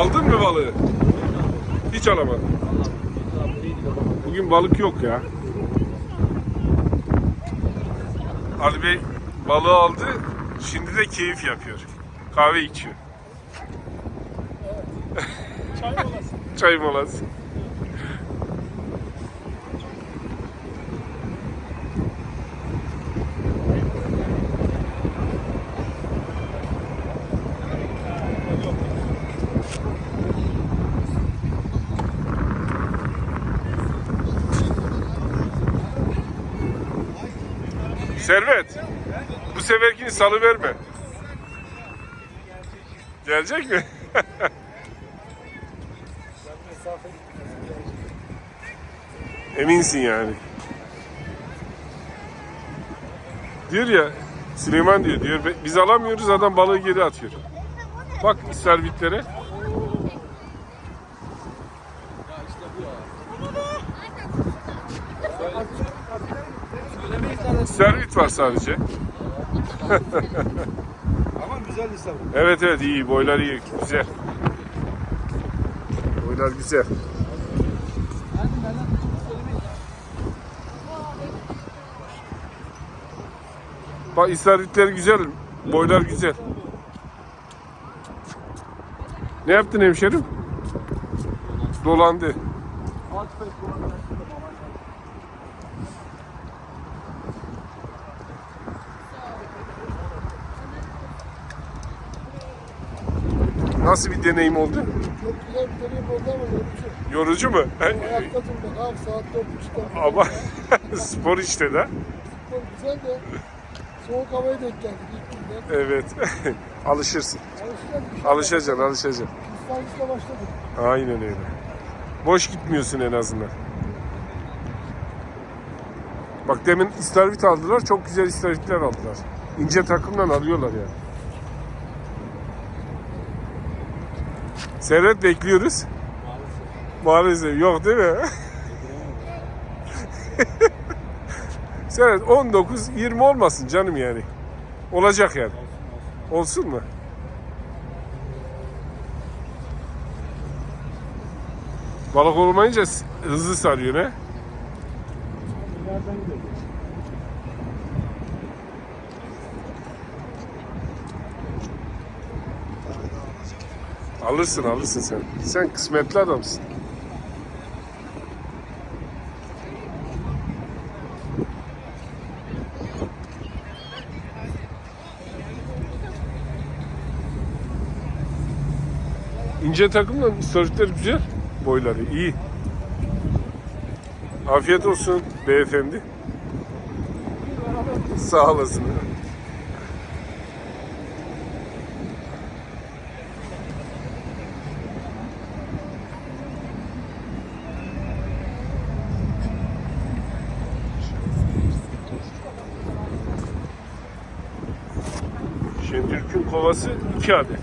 Aldın mı balığı? Hiç alamadım. Bugün balık yok ya. Ali Bey balığı aldı. Şimdi de keyif yapıyor. Kahve içiyor. Çay molası. Çay molası. Servet, bu seferkini salı verme. Gelecek mi? Eminsin yani. Diyor ya, Süleyman diyor, diyor "Be- biz alamıyoruz adam balığı geri atıyor. Bak servitlere. Servit var sadece. Ama güzel sabır. Evet evet iyi, boylar iyi, güzel. Boylar güzel. Bak istavritler güzel, boylar güzel. Ne yaptın hemşerim? Dolandı. Nasıl bir deneyim oldu? Çok güzel bir deneyim oldu ama yorucu. Yorucu mu? Ayakta durmak abi saat dört buçukta. Ama spor işte de. Spor güzel de soğuk havaya denk geldik ilk günden. Evet. Alışırsın. Şey. Alışacaksın, alışacaksın. İstanbul'da başladık. Aynen öyle. Boş gitmiyorsun en azından. Bak demin istavrit aldılar. Çok güzel istavritler aldılar. İnce takımdan alıyorlar yani. Servet bekliyoruz. Maalesef. Yok değil mi? Servet 19 20 olmasın canım yani. Olacak yani. Olsun mu? Balık olmayınca hızlı sarıyor ne? Nereden gidelim? Alırsın alırsın sen. Sen kısmetli adamsın. İnce takımla istavritler güzel. Boyları iyi. Afiyet olsun beyefendi. Sağ olasın. Şentürk'ün kovası 2 adet.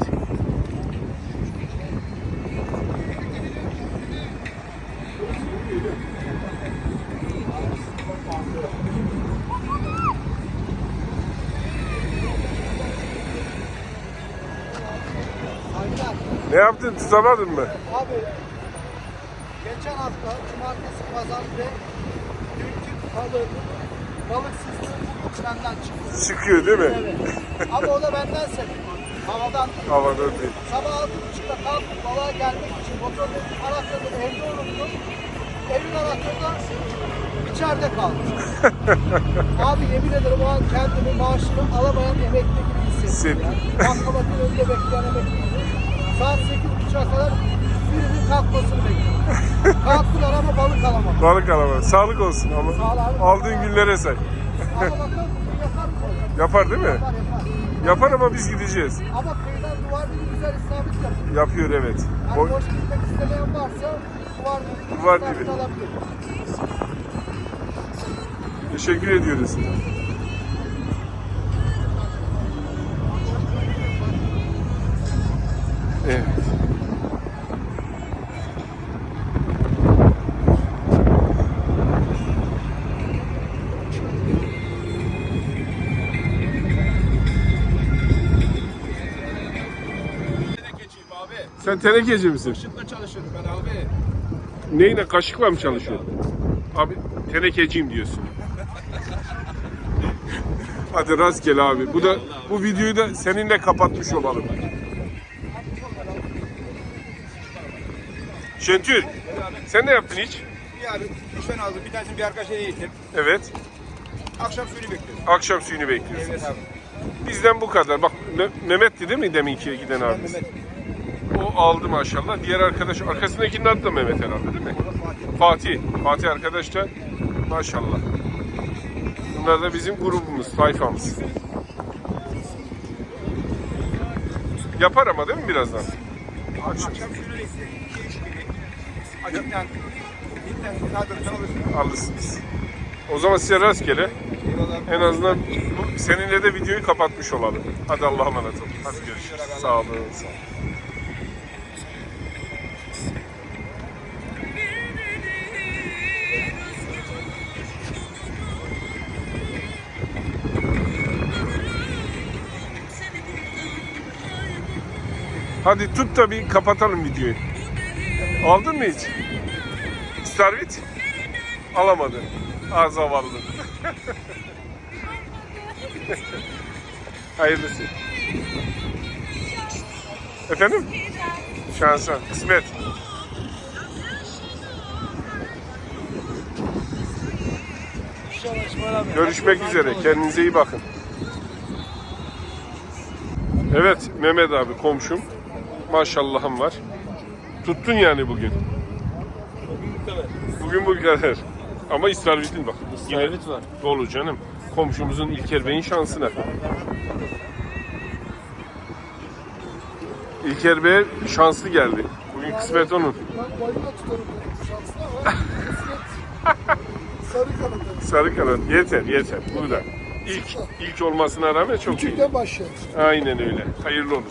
Ne yaptın tutamadın mı? Abi geçen hafta cumartesi pazar ve dünkü balığın balıksızlığı benden çıktı. Çıkıyor değil mi? Evet. Ama o da benden sebep. Havadan değil. Havadan değil. Sabah altı buçukta kalkıp balığa gelmek için motorun anahtarını evde unuttum. Evin anahtarı da içeride kalmış. Abi yemin ederim o an kendimi maaşını alamayan emekli gibi hissettim. Hissettim. Önünde bekleyen emekli gibi. Saat sekiz buçuğa kadar birinin kalkmasını bekliyorum. Kalktılar ama balık alamadım. Balık alama. Sağlık olsun abi. aldığın günlere say. Yapar değil mi? Yapar yapar. Yapar ama biz gideceğiz. Ama kıyıdan duvar dibi güzel isabet yapıyor. Yapıyor evet. O, boş gitmek istemeyen varsa duvar dibi Duvar dibi. alabilir. teşekkür ediyoruz. Evet. Sen tenekeci misin? Işıkla çalışıyorum ben abi. Neyine kaşıkla mı çalışıyorsun? Abi tenekeciyim diyorsun. Hadi rastgele abi. Bu da bu videoyu da seninle kapatmış olalım. Şentür, sen ne yaptın hiç? Bir abi düşen aldım. Bir tanesini bir arkadaşa eğittim. Evet. Akşam suyunu bekliyorum. Akşam suyunu bekliyorsun. Evet abi. Bizden bu kadar. Bak Me- Mehmet'ti değil mi deminki giden abimiz? Mehmet. O aldı maşallah. Diğer arkadaş arkasındakinin adı da Mehmet herhalde değil mi? Fatih. Fatih arkadaş da maşallah. Bunlar da bizim grubumuz, tayfamız. Yapar ama değil mi birazdan? Alırsınız. O zaman size rastgele. En azından seninle de videoyu kapatmış olalım. Hadi Allah'a emanet olun. Hadi görüşürüz. Sağ olun. Sağ olun. Hadi tut da bir kapatalım videoyu. Aldın mı hiç? Starvit? Alamadın. Az zavallı. Hayırlısı. Efendim? Şansa. Kısmet. Görüşmek üzere. Kendinize iyi bakın. Evet Mehmet abi komşum. Maşallahım var. Tuttun yani bugün. Bugün bu kadar. Ama İsrail'in bak. Yine İsrail'it var. dolu canım. Komşumuzun İlker Bey'in şansına. İlker Bey şanslı geldi. Bugün kısmet onun. Ben boyuna tutarım dedim şanslı ama kısmet. Sarı kanatı. Sarı kanat. Yeter yeter. Burada. İlk, ilk olmasına rağmen çok iyi. Küçükten başlayalım. Aynen öyle. Hayırlı olur.